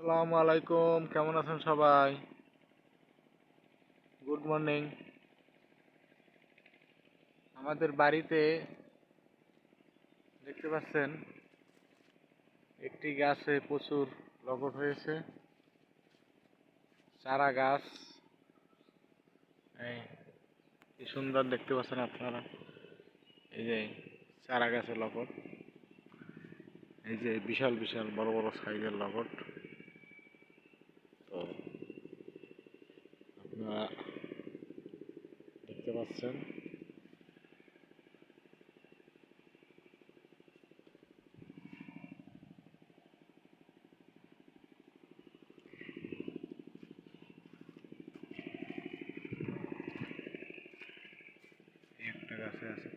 আসসালামু আলাইকুম, কেমন আছেন সবাই? গুড মর্নিং আমাদের বাড়িতে দেখতে পাচ্ছেন, একটি গাছে প্রচুর লগট হয়েছে, চারা গাছ। এই, কি সুন্দর দেখতে পাচ্ছেন আপনারা। এই যে চারা গাছের লগট এই যে বিশাল বিশাল, বড় বড় সাইজের লগট আপনারা দেখতে পাচ্ছেন। একটা গাছে আছে